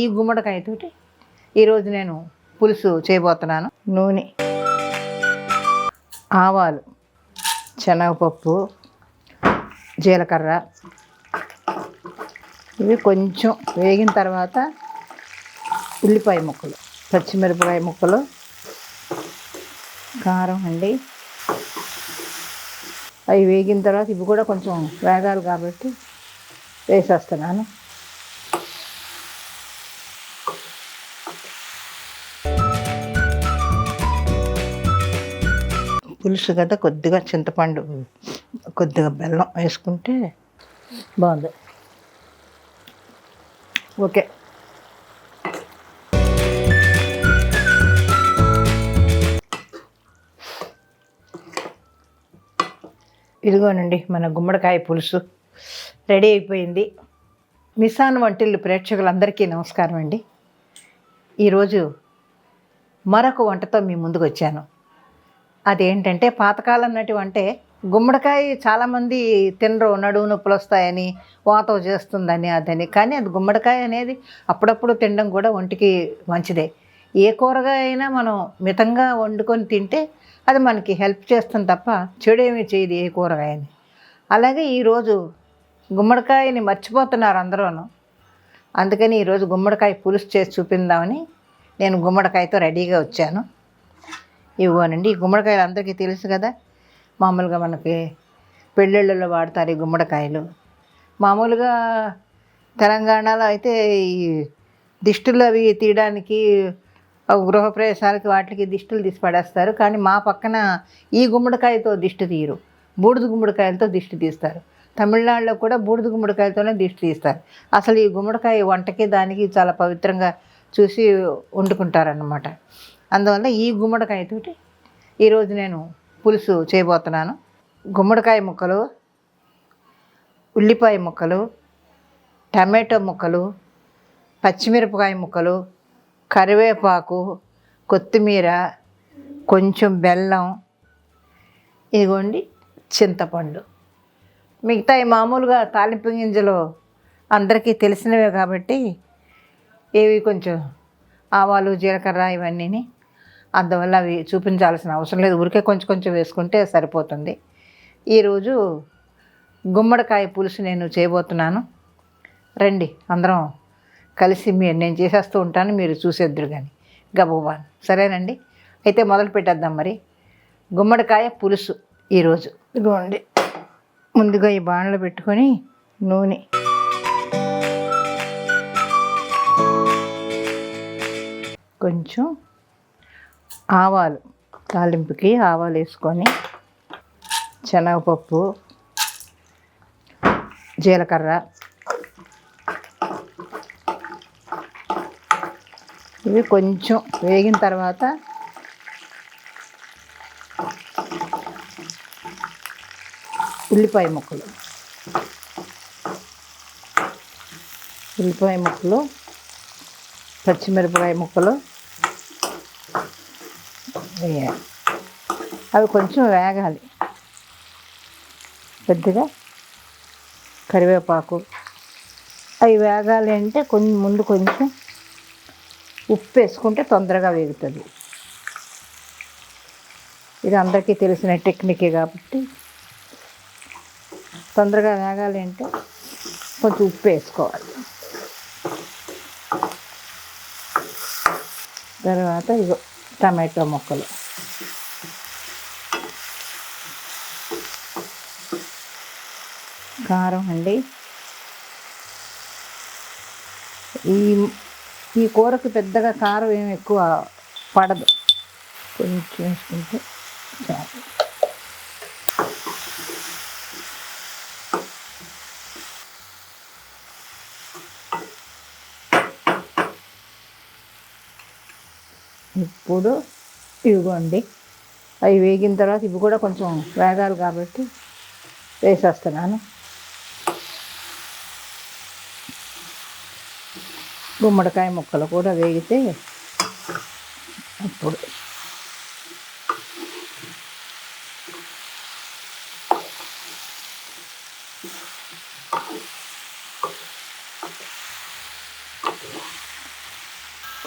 ఈ గుమ్మడికాయతోటి ఈరోజు నేను పులుసు చేయబోతున్నాను. నూనె ఆవాలు శనగపప్పు జీలకర్ర. ఇవి కొంచెం వేగిన తర్వాత ఉల్లిపాయ ముక్కలు పచ్చిమిరపకాయ ముక్కలు కారం అండి. అవి వేగిన తర్వాత ఇవి కూడా కొంచెం వేగాలి కాబట్టి వేసేస్తున్నాను. పులుసు కదా కొద్దిగా చింతపండు కొద్దిగా బెల్లం వేసుకుంటే బాగుంది. ఓకే. ఇదిగోనండి మన గుమ్మడికాయ పులుసు రెడీ అయిపోయింది. మిసాన్ వంటిల్లు ప్రేక్షకులందరికీ నమస్కారం అండి ఈరోజు మరొక వంటతో మీ ముందుకు వచ్చాను అదేంటంటే పాతకాలం నాటి వంటే గుమ్మడికాయ చాలామంది తినరు నడువు నొప్పులు వస్తాయని వాతం చేస్తుందని అదని. కానీ అది గుమ్మడికాయ అనేది అప్పుడప్పుడు తినడం కూడా ఒంటికి మంచిదే. ఏ కూరగాయ అయినా మనం మితంగా వండుకొని తింటే అది మనకి హెల్ప్ చేస్తుంది తప్ప చెడు ఏమీ చేయదు ఏ కూరగాయని. అలాగే ఈరోజు గుమ్మడికాయని మర్చిపోతున్నారు అందరూను. అందుకని ఈరోజు గుమ్మడికాయ పులుసు చేసి చూపిందామని నేను గుమ్మడికాయతో రెడీగా వచ్చాను. ఇవ్వనండి ఈ గుమ్మడికాయలు అందరికీ తెలుసు కదా? మామూలుగా మనకి పెళ్ళిళ్ళలో వాడతారు ఈ గుమ్మడికాయలు. మామూలుగా తెలంగాణలో అయితే ఈ దిష్టులు అవి తీయడానికి గృహప్రవేశాలకి వాటికి దిష్టులు తీసి పడేస్తారు. కానీ మా పక్కన ఈ గుమ్మడికాయతో దిష్టి తీయరు. బూడిద గుమ్మడికాయలతో దిష్టి తీస్తారు. తమిళనాడులో కూడా బూడిద గుమ్మడికాయతోనే దిష్టి తీస్తారు. అసలు ఈ గుమ్మడికాయ వంటకి దానికి చాలా పవిత్రంగా చూసి వండుకుంటారన్నమాట. అందువల్ల ఈ గుమ్మడికాయతోటి ఈరోజు నేను పులుసు చేయబోతున్నాను. గుమ్మడికాయ ముక్కలు ఉల్లిపాయ ముక్కలు టమాటో ముక్కలు పచ్చిమిరపకాయ ముక్కలు కరివేపాకు కొత్తిమీర కొంచెం బెల్లం ఇదిగోండి చింతపండు. మిగతా మామూలుగా తాలింపు గింజలు అందరికీ తెలిసినవే కాబట్టి ఇవి కొంచెం ఆవాలు జీలకర్ర ఇవన్నీని అందువల్ల అవి చూపించాల్సిన అవసరం లేదు. ఊరికే కొంచెం కొంచెం వేసుకుంటే సరిపోతుంది. ఈరోజు గుమ్మడికాయ పులుసు నేను చేయబోతున్నాను. రండి అందరం కలిసి మీరు నేను చేసేస్తూ ఉంటాను. మీరు చూసేద్దరు కానీ గబగబాన్. సరేనండి? అయితే మొదలు పెట్టేద్దాం మరి. గుమ్మడికాయ పులుసు ఈరోజు. ఇదిగోండి. ముందుగా ఈ బాణలో పెట్టుకొని నూనె. కొంచెం ఆవాలు తాలింపుకి ఆవాలు వేసుకొని శనగపప్పు జీలకర్ర ఇవి కొంచెం వేగిన తర్వాత ఉల్లిపాయ ముక్కలు. ఉల్లిపాయ ముక్కలు పచ్చిమిరపకాయ ముక్కలు వేయాలి. అవి కొంచెం వేగాలి. పెద్దగా కరివేపాకు. అవి వేగాలి అంటే కొంచెం ముందు కొంచెం ఉప్పు వేసుకుంటే తొందరగా వేగుతుంది. ఇది అందరికీ తెలిసిన టెక్నికే కాబట్టి తొందరగా వేగాలి అంటే కొంచెం ఉప్పు వేసుకోవాలి. తర్వాత ఇగో టమాటో ముక్కలు. కారం అండి. ఈ ఈ కూరకు పెద్దగా కారం ఏమి ఎక్కువ పడదు. కొంచెం వేసుకుంటే చాలు. ఇప్పుడు ఇవ్వండి. అవి వేగిన తర్వాత ఇవి కూడా కొంచెం వేగాలి కాబట్టి వేసేస్తున్నాను. గుమ్మడికాయ ముక్కలు కూడా వేగితే అప్పుడు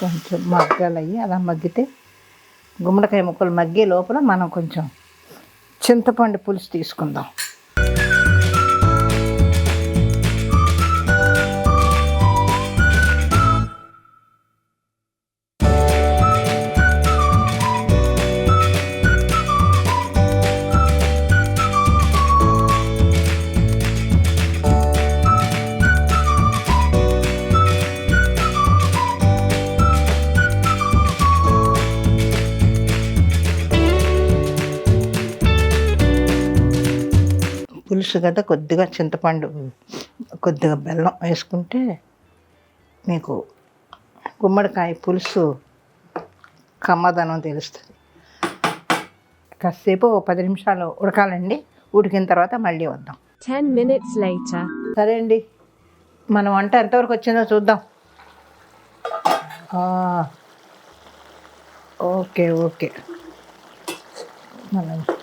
కొంచెం మగ్గాలయ్యి అలా మగ్గితే గుమ్మడికాయ ముక్కలు మగ్గే లోపల మనం కొంచెం చింతపండు పులుసు తీసుకుందాం. పులుసు కదా కొద్దిగా చింతపండు కొద్దిగా బెల్లం వేసుకుంటే మీకు గుమ్మడికాయ పులుసు కమ్మదనం తెలుస్తుంది. కాసేపు పది నిమిషాలు ఉడకాలండి. ఉడికిన తర్వాత మళ్ళీ వద్దాం. 10 minutes later. సరే అండి. మన వంట ఎంతవరకు వచ్చిందో చూద్దాం. Okay okay. మనం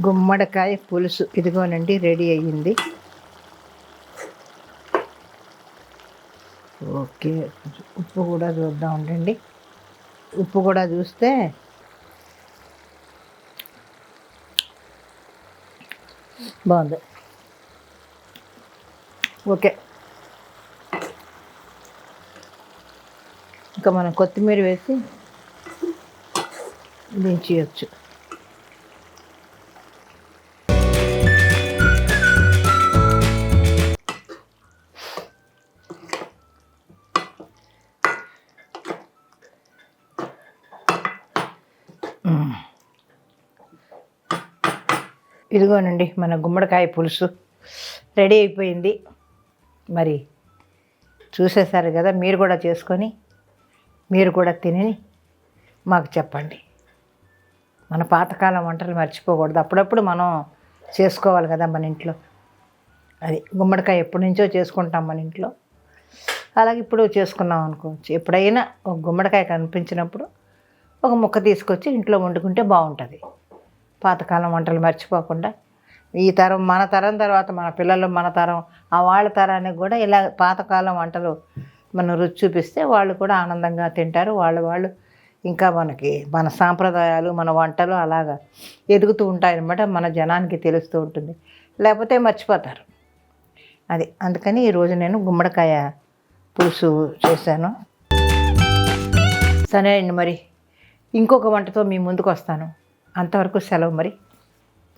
గుమ్మడికాయ పులుసు. ఇదిగోనండి రెడీ అయ్యింది. ఓకే ఉప్పు కూడా చూద్దాం ఉండండి. ఉప్పు కూడా చూస్తే బాగుంది. ఓకే. ఇంకా మనం కొత్తిమీర వేసి దించేయచ్చు. ఇదిగోనండి మన గుమ్మడికాయ పులుసు రెడీ అయిపోయింది. మరి చూసేశారు కదా మీరు కూడా చేసుకొని మీరు కూడా తిని మాకు చెప్పండి. మన పాతకాలం వంటలు మర్చిపోకూడదు. అప్పుడప్పుడు మనం చేసుకోవాలి కదా మన ఇంట్లో. అది గుమ్మడికాయ ఎప్పటి నుంచో చేసుకుంటాం మన ఇంట్లో. అలాగే ఇప్పుడు చేసుకున్నాం అనుకోవచ్చు. ఎప్పుడైనా ఒక గుమ్మడికాయ కనిపించినప్పుడు ఒక ముక్క తీసుకొచ్చి ఇంట్లో వండుకుంటే బాగుంటుంది. పాతకాలం వంటలు మర్చిపోకుండా ఈ తరం మన తరం తర్వాత మన పిల్లలు మన తరం ఆ వాళ్ళ తరానికి కూడా ఇలా పాతకాలం వంటలు మనం రుచి చూపిస్తే వాళ్ళు కూడా ఆనందంగా తింటారు. వాళ్ళు వాళ్ళు ఇంకా మనకి మన సాంప్రదాయాలు మన వంటలు అలాగా ఎదుగుతూ ఉంటాయన్నమాట మన జనానికి తెలుస్తూ ఉంటుంది. లేకపోతే మర్చిపోతారు. అది అందుకని ఈరోజు నేను గుమ్మడికాయ పులుసు చేశాను. సరే అండి మరి. ఇంకొక వంటతో మీ ముందుకు వస్తాను అంతవరకు సెలవు మరి.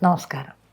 నమస్కారం.